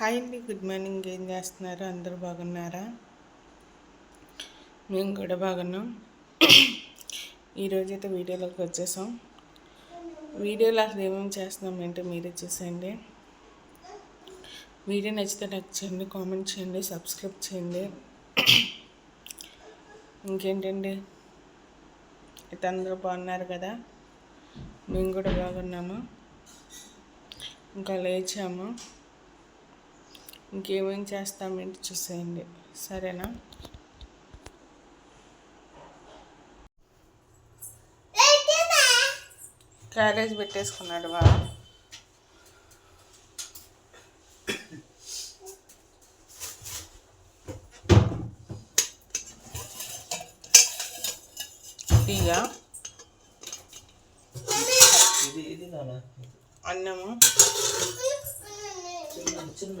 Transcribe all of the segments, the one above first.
Hi అండి good morning. ఏం చేస్తున్నారు? అందరూ బాగున్నారా? మేము కూడా బాగున్నాం. ఈరోజైతే వీడియోలోకి వచ్చేసాం. వీడియోలో అసలు ఏమేమి చేస్తున్నాం మీరే చూసేయండి. వీడియో నచ్చితే లైక్ చేయండి కామెంట్ చేయండి సబ్స్క్రైబ్ చేయండి. ఇంకేంటండి? అయితే అందరూ బాగున్నారు కదా? మేము కూడా బాగున్నాము. ఇంకా లేచాము. ఇంకేమేం చేస్తామేంటి చూసేయండి. సరేనా? క్యారేజ్ పెట్టేసుకున్నాడు వా. టీయా? ఇది ఇది నాన్న. అన్నము? చిన్న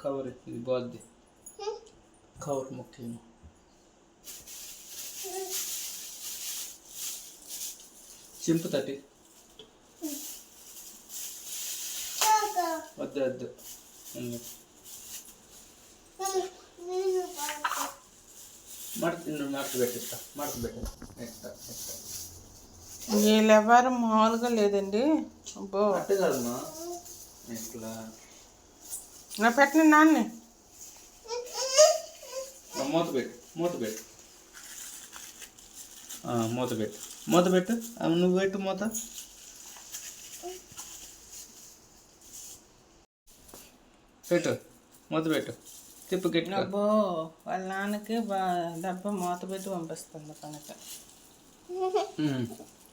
కవర్ ఇది బాగుంది. కవర్ ముఖ్యం చింపు తట్టి. వద్దు వద్దు. మడత నువ్వు మడత పెట్టిస్తా మడత పెట్టు. ఎత్తా, ఎత్తా. వీళ్ళెవరు మామూలుగా లేదండి. అబ్బో. అట్టే కాదమ్మా. ఇట్లా నా పెట్టిన నాన్నే. మూత పెట్టు మూత పెట్టు. ఆ, మూత పెట్టు. మూత పెట్టు. నువ్వు పెట్టు మూత. పెట్టు మూత పెట్టు. తిప్పు గట్టి అబ్బో వాళ్ళ నాన్నకి డబ్బా మూత పెట్టి పంపిస్తుంది కనుక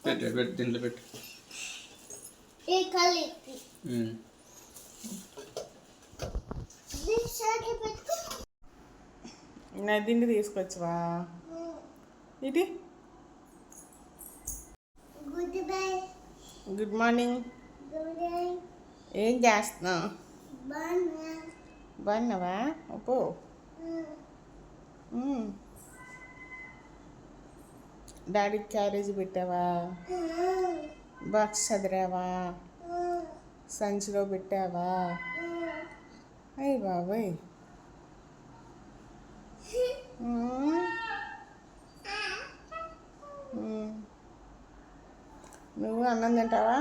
పెట్టు పెట్టు దీంట్లో పెట్టు. నదిండి తీసుకొచ్చవా? ఇది గుడ్ బై గుడ్ మార్నింగ్ ఏం చేస్తున్నావు బాగా బాగున్నావా మ్మ్. డాడీకి క్యారేజ్ పెట్టావా? బాక్స్ చదిరావా సంచిలో పెట్టావా? అయ్యి బాబాయ్. నువ్వు అన్నం తింటావా?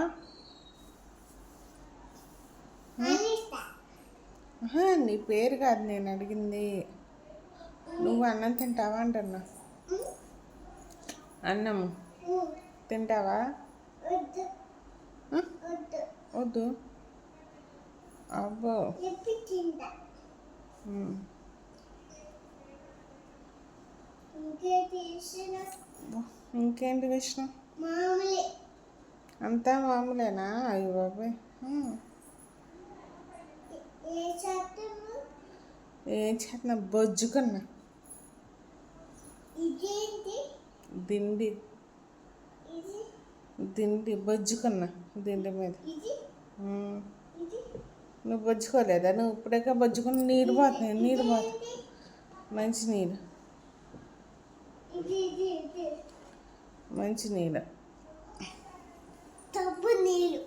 నీ పేరు కాదు నేను అడిగింది. నువ్వు అన్నం తింటావా అంటున్నా. అన్నం తింటావా? వద్దు. అబ్బో. ఇంకేంటి విష్ణు? మామూలే. అంతా మామూలేనా? అయ్యో బాబాయ్. ఏ చేస్తున్నా బొజ్జుకున్నా దిండి. దిండి బొజ్జుకున్నా దిండి మీద. నువ్వు బొజ్జుకోలేదా? నువ్వు ఇప్పుడే బొజ్జుకుని నీరు పోతున్నాయి నీరు పోతాయి మంచి నీరు. మంచి నీరు. తబ్బు నీళ్ళు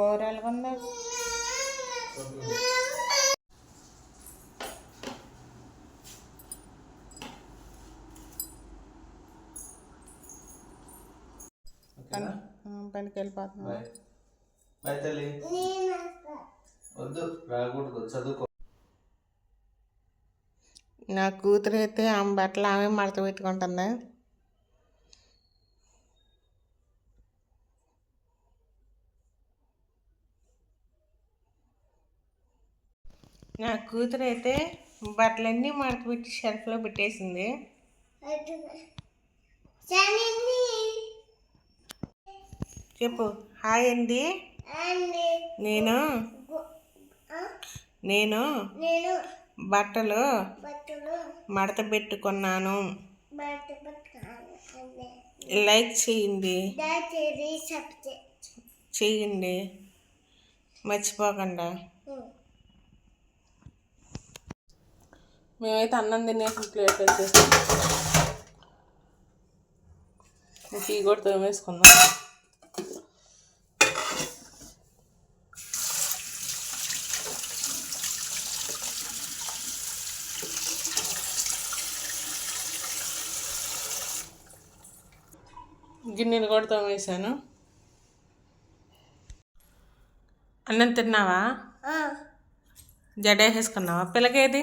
కూర ఎలాగుందా పనికి వెళ్ళిపోతున్నా. వద్దు రాకూడదు చదువుకో. నా కూతురు అయితే ఆమె బట్టలు ఆమె మడత పెట్టుకుంటుంది. నా కూతురు అయితే బట్టలన్నీ మడత పెట్టి షెల్ఫ్లో పెట్టేసింది. చెప్పు. హాయ్ అండి. నేను? నేను బట్టలు మడత పెట్టుకున్నాను. లైక్ చేయండి. చేయండి. మర్చిపోకుండా. మేమైతే అన్నం తినేసి ప్లేట్ వచ్చేసి టీ కూడా తోమేసుకుందాం గిన్నెలు కూడా తోమేశాను. అన్నం తిన్నావా? జడేసేసుకున్నావా పిల్లకేది?